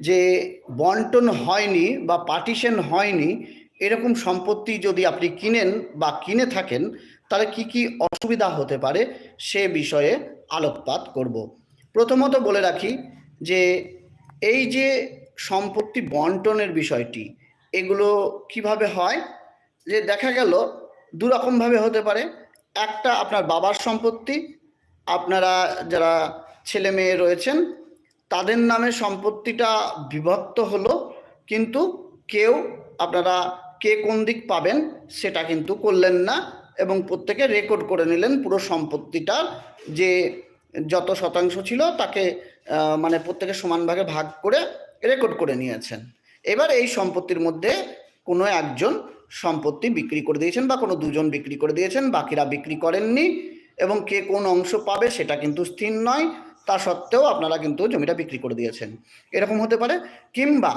যে বন্টন হয়নি বা পার্টিশন হয়নি, এরকম সম্পত্তি যদি আপনি কিনেন বা কিনে থাকেন, তাহলে কি কি অসুবিধা হতে পারে সে বিষয়ে আলোকপাত করব। প্রথমত বলে রাখি যে এই যে সম্পত্তি বন্টনের বিষয়টি, এগুলো কীভাবে হয়? যে দেখা গেল দু রকমভাবে হতে পারে। একটা আপনার বাবার সম্পত্তি, আপনারা যারা ছেলে মেয়ে রয়েছেন তাদের নামে সম্পত্তিটা বিভক্ত হলো, কিন্তু কেউ আপনারা কে কোন দিক পাবেন সেটা কিন্তু করলেন না এবং প্রত্যেকে রেকর্ড করে নিলেন পুরো সম্পত্তিটার যে যত শতাংশ ছিল তাকে মানে প্রত্যেকে সমান ভাগে ভাগ করে রেকর্ড করে নিয়েছেন। এবার এই সম্পত্তির মধ্যে কোনো একজন সম্পত্তি বিক্রি করে দিয়েছেন বা কোনো দুজন বিক্রি করে দিয়েছেন, বাকিরা বিক্রি করেননি এবং কে কোন অংশ পাবে সেটা কিন্তু স্থির নয়। তা সত্ত্বেও আপনারা কিন্তু জমিটা বিক্রি করে দিয়েছেন। এরকম হতে পারে কিংবা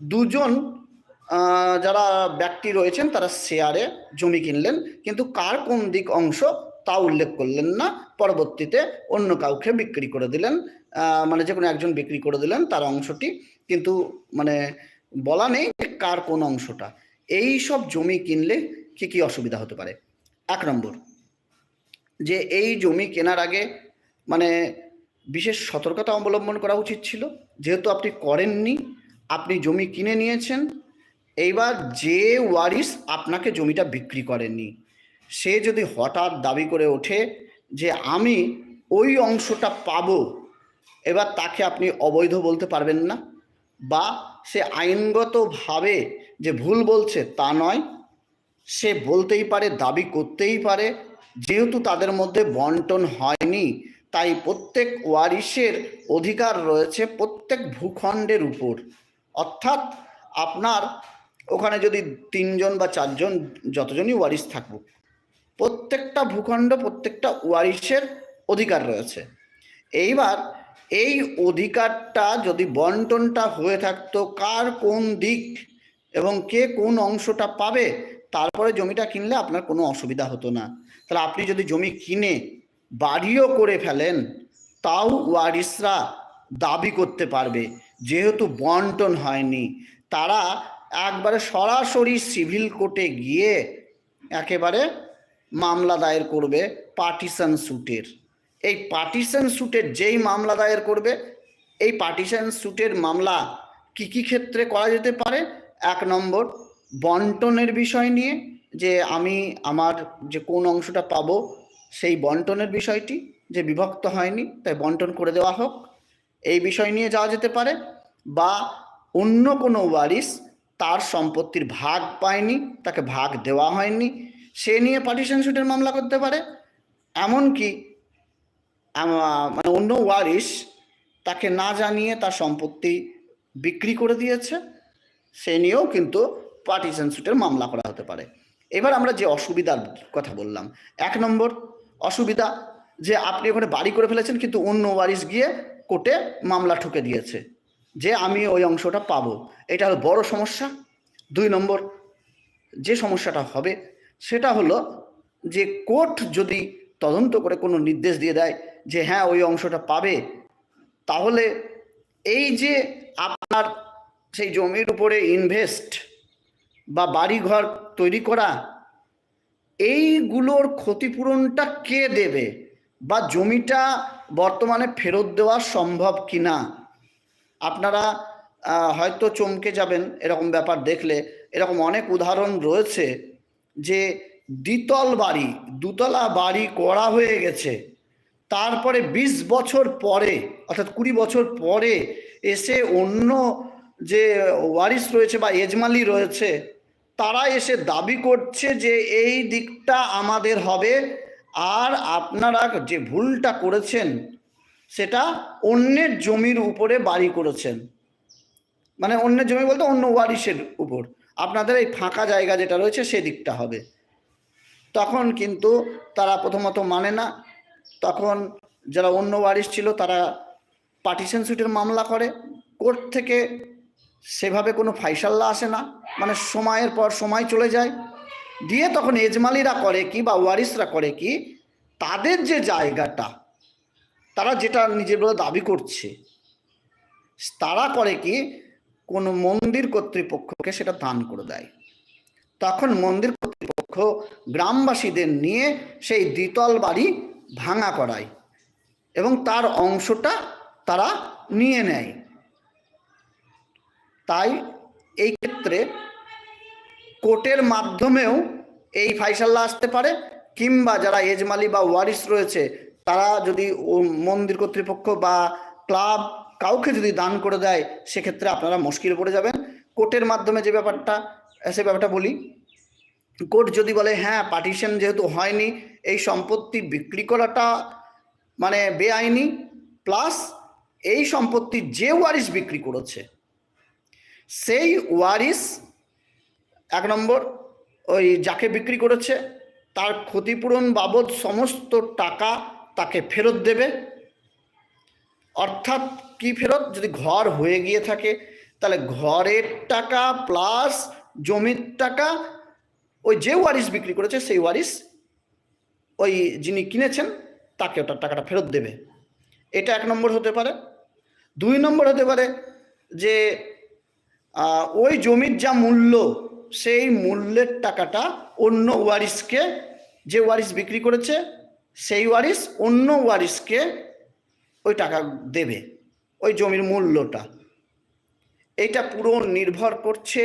দুজন যারা ব্যক্তি রয়েছেন তারা শেয়ারে জমি কিনলেন, কিন্তু কার কোন দিক অংশ তা উল্লেখ করলেন না। পরবর্তীতে অন্য কাউকে বিক্রি করে দিলেন মানে যে কোনো একজন বিক্রি করে দিলেন, তার অংশটি। কিন্তু মানে বলা নেই কার কোন অংশটা। এই সব জমি কিনলে কি কি অসুবিধা হতে পারে? এক নম্বর, যে এই জমি কেনার আগে মানে বিশেষ সতর্কতা অবলম্বন করা উচিত ছিল। যেহেতু আপনি করেননি, আপনি জমি কিনে নিয়েছেন, এইবার যে ওয়ারিস আপনাকে জমিটা বিক্রি করেননি, সে যদি হঠাৎ দাবি করে ওঠে যে আমি ওই অংশটা পাব, এবার তাকে আপনি অবৈধ বলতে পারবেন না বা সে আইনগতভাবে যে ভুল বলছে তা নয়, সে বলতেই পারে, দাবি করতেই পারে, যেহেতু তাদের মধ্যে বন্টন হয়নি তাই প্রত্যেক ওয়ারিশের অধিকার রয়েছে প্রত্যেক ভূখণ্ডের উপর। অর্থাৎ আপনার ওখানে যদি তিনজন বা চারজন যতজনই ওয়ারিশ থাকুক, প্রত্যেকটা ভূখণ্ড, প্রত্যেকটা ওয়ারিশের অধিকার রয়েছে। এইবার এই অধিকারটা যদি বন্টনটা হয়ে থাকতো, কার কোন দিক এবং কে কোন অংশটা পাবে, তারপরে জমিটা কিনলে আপনার কোনো অসুবিধা হতো না। তাহলে আপনি যদি জমি কিনে বাড়িও করে ফেলেন, তাও ওয়ারিসরা দাবি করতে পারবে। যেহেতু বন্টন হয়নি, তারা একবারে সরাসরি সিভিল কোর্টে গিয়ে একেবারে মামলা দায়ের করবে পার্টিশন স্যুটের। এই পার্টিশন স্যুটের যেই মামলা দায়ের করবে, এই পার্টিশন স্যুটের মামলা কি কি ক্ষেত্রে করা যেতে পারে? এক নম্বর, বন্টনের বিষয় নিয়ে যে আমি আমার যে কোন অংশটা পাবো সেই বন্টনের বিষয়টি, যে বিভক্ত হয়নি, তাই বন্টন করে দেওয়া হোক, এই বিষয় নিয়ে যাওয়া যেতে পারে, বা অন্য কোনো ওয়ারিস তার সম্পত্তির ভাগ পায়নি, তাকে ভাগ দেওয়া হয়নি, সে নিয়ে পার্টিশন স্যুটের মামলা করতে পারে, এমনকি মানে অন্য ওয়ারিস তাকে না জানিয়ে তার সম্পত্তি বিক্রি করে দিয়েছে, সে নিয়েও কিন্তু পার্টিশন স্যুটের মামলা করা হতে পারে। এবার আমরা যে অসুবিধার কথা বললাম, এক নম্বর অসুবিধা যে আপনি ওখানে বাড়ি করে ফেলেছেন, কিন্তু অন্য ওয়ারিস গিয়ে কোর্টে মামলা ঠুকে দিয়েছে যে আমি ওই অংশটা পাবো। এটা হলো বড় সমস্যা। দুই নম্বর, যে সমস্যাটা হবে সেটা হলো যে কোর্ট যদি তদন্ত করে কোনো নির্দেশ দিয়ে দেয় যে হ্যাঁ ওই অংশটা পাবে, তাহলে এই যে আপনার সেই জমির উপরে ইনভেস্ট বা বাড়িঘর তৈরি করা এইগুলোর ক্ষতিপূরণটা কে দেবে? বা জমিটা বর্তমানে ফেরত দেওয়া সম্ভব কি না আপনারা হয়তো চমকে যাবেন এরকম ব্যাপার দেখলে। এরকম অনেক উদাহরণ রয়েছে যে দ্বিতল বাড়ি, দুতলা বাড়ি করা হয়ে গেছে। তারপরে বিশ বছর পরে, অর্থাৎ কুড়ি বছর পরে এসে অন্য যে ওয়ারিস রয়েছে বা এজমালি রয়েছে তারা এসে দাবি করছে যে এই দিকটা আমাদের হবে, আর আপনারা যে ভুলটা করেছেন, সেটা অন্যের জমির উপরে বাড়ি করেছেন। মানে অন্যের জমি বলতে অন্য ওয়ারিসের উপর। আপনাদের এই ফাঁকা জায়গা যেটা রয়েছে সেদিকটা হবে। তখন কিন্তু তারা প্রথমত মানে না, তখন যারা অন্য ওয়ারিস ছিল, তারা পার্টিশন সুটের মামলা করে। কোর্ট থেকে সেভাবে কোনো ফাইসাল্লা আসে না। মানে সময়ের পর সময় চলে যায়। দিয়ে তখন এজমালিরা করে কি বা ওয়ারিসরা করে কি, তাদের যে জায়গাটা, তারা যেটা নিজের বলে দাবি করছে, তারা করে কি, কোনো মন্দির কর্তৃপক্ষকে সেটা দান করে দেয়। তখন মন্দির কর্তৃপক্ষ গ্রামবাসীদের নিয়ে সেই দ্বিতল বাড়ি ভাঙা করায় এবং তার অংশটা তারা নিয়ে নেয়। তাই এই ক্ষেত্রে কোর্টের মাধ্যমেও এই ফাইসাল্লা আসতে পারে, কিংবা যারা এজমালি বা ওয়ারিস রয়েছে, তারা যদি মন্দির কর্তৃপক্ষ বা ক্লাব কাউকে যদি দান করে দেয়, সেক্ষেত্রে আপনারা মুশকিলে পড়ে যাবেন। কোর্টের মাধ্যমে যে ব্যাপারটা, সে ব্যাপারটা বলি। কোর্ট যদি বলে হ্যাঁ পার্টিশন যেহেতু হয়নি, এই সম্পত্তি বিক্রি করাটা মানে বেআইনি, প্লাস এই সম্পত্তি যে ওয়ারিস বিক্রি করেছে সেই ওয়ারিস, এক নম্বর, ওই যাকে বিক্রি করেছে, তার ক্ষতিপূরণ বাবদ সমস্ত টাকা তাকে ফেরত দেবে। অর্থাৎ কি ফেরত? যদি ঘর হয়ে গিয়ে থাকে, তাহলে ঘরের টাকা প্লাস জমির টাকা, ওই যে ওয়ারিস বিক্রি করেছে, সেই ওয়ারিস, ওই যিনি কিনেছেন, তাকে ওটার টাকাটা ফেরত দেবে। এটা এক নম্বর হতে পারে। দুই নম্বর হতে পারে যে ওই জমির যা মূল্য, সেই মূল্যের টাকাটা অন্য ওয়ারিসকে যে ওয়ারিস বিক্রি করেছে, সেই ওয়ারিস অন্য ওয়ারিসকে ওই টাকা দেবে, ওই জমির মূল্যটা। এইটা পুরো নির্ভর করছে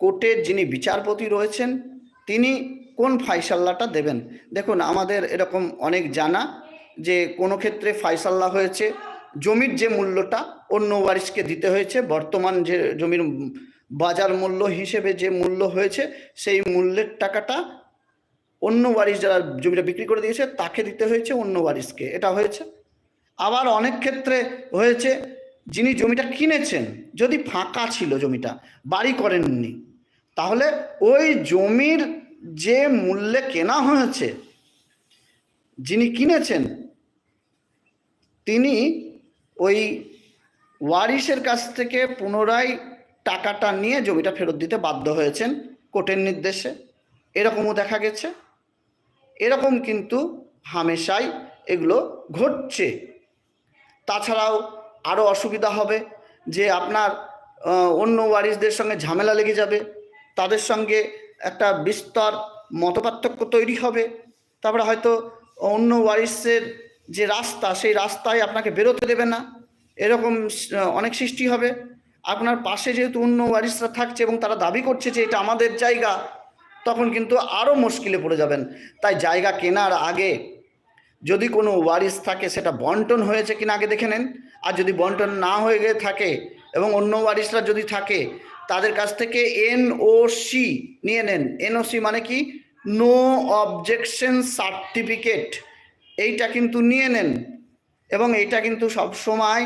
কোর্টের যিনি বিচারপতি রয়েছেন, তিনি কোন ফাইসাল্লাটা দেবেন? দেখুন, আমাদের এরকম অনেক জানা যে কোনো ক্ষেত্রে ফাইসাল্লা হয়েছে জমির যে মূল্যটা অন্য ওয়ারিসকে দিতে হয়েছে, বর্তমান যে জমির বাজার মূল্য হিসেবে যে মূল্য হয়েছে, সেই মূল্যের টাকাটা অন্য ওয়ারিস যারা জমিটা বিক্রি করে দিয়েছে, তাকে দিতে হয়েছে অন্য ওয়ারিসকে এটা হয়েছে। আবার অনেক ক্ষেত্রে হয়েছে, যিনি জমিটা কিনেছেন, যদি ফাঁকা ছিল জমিটা, বাড়ি করেননি, তাহলে ওই জমির যে মূল্যে কেনা হয়েছে, যিনি কিনেছেন, তিনি ওই ওয়ারিসের কাছ থেকে পুনরায় টাকাটা নিয়ে জমিটা ফেরত দিতে বাধ্য হয়েছেন কোর্টের নির্দেশে। এরকমও দেখা গেছে। এরকম কিন্তু হামেশাই এগুলো ঘটছে। তাছাড়াও আরও অসুবিধা হবে যে আপনার অন্য ওয়ারিসদের সঙ্গে ঝামেলা লেগে যাবে। তাদের সঙ্গে একটা বিস্তর মতপার্থক্য তৈরি হবে। তারপরে হয়তো অন্য ওয়ারিসের যে রাস্তা, সেই রাস্তায় আপনাকে বেরোতে দেবে না। এরকম অনেক সৃষ্টি হবে। আপনার পাশে যেহেতু অন্য ওয়ারিসরা থাকছে এবং তারা দাবি করছে যে এটা আমাদের জায়গা, তখন কিন্তু আরও মুশকিলে পড়ে যাবেন। তাই জায়গা কেনার আগে যদি কোনো ওয়ারিস থাকে, সেটা বন্টন হয়েছে কিনা আগে দেখে নেন। আর যদি বন্টন না হয়ে গিয়ে থাকে এবং অন্য ওয়ারিসরা যদি থাকে, তাদের কাছ থেকে এনওসি নিয়ে নেন। এনওসি মানে কি? No objection certificate. এইটা কিন্তু নিয়ে নেন এবং এইটা কিন্তু সবসময়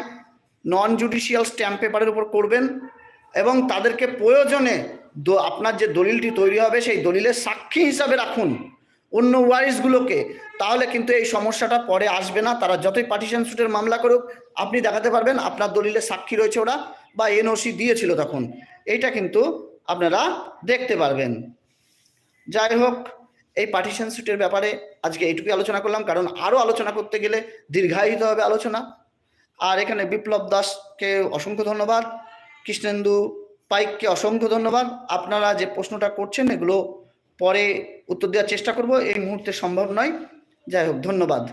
নন জুডিশিয়াল স্ট্যাম্প পেপারের উপর করবেন এবং তাদেরকে প্রয়োজনে আপনার যে দলিলটি তৈরি হবে সেই দলিলের সাক্ষী হিসাবে রাখুন অন্য ওয়ারিসগুলোকে তাহলে কিন্তু এই সমস্যাটা পরে আসবে না। তারা যতই পার্টিশন সুটের মামলা করুক, আপনি দেখাতে পারবেন আপনার দলিলে সাক্ষী রয়েছে ওরা বা এনওসি দিয়েছিল তখন। এইটা কিন্তু আপনারা দেখতে পারবেন। যাই হোক এই পার্টিশন সুটের ব্যাপারে আজকে এইটুকুই আলোচনা করলাম, কারণ আরও আলোচনা করতে গেলে দীর্ঘায়িত হবে আলোচনা। আর এখানে বিপ্লব দাসকে অসংখ্য ধন্যবাদ, কৃষ্ণেন্দু পাইককে অসংখ্য ধন্যবাদ। আপনারা যে প্রশ্নটা করছেন, এগুলো পরে উত্তর দেওয়ার চেষ্টা করব, এই মুহূর্তে সম্ভব নয়। যাই হোক, ধন্যবাদ।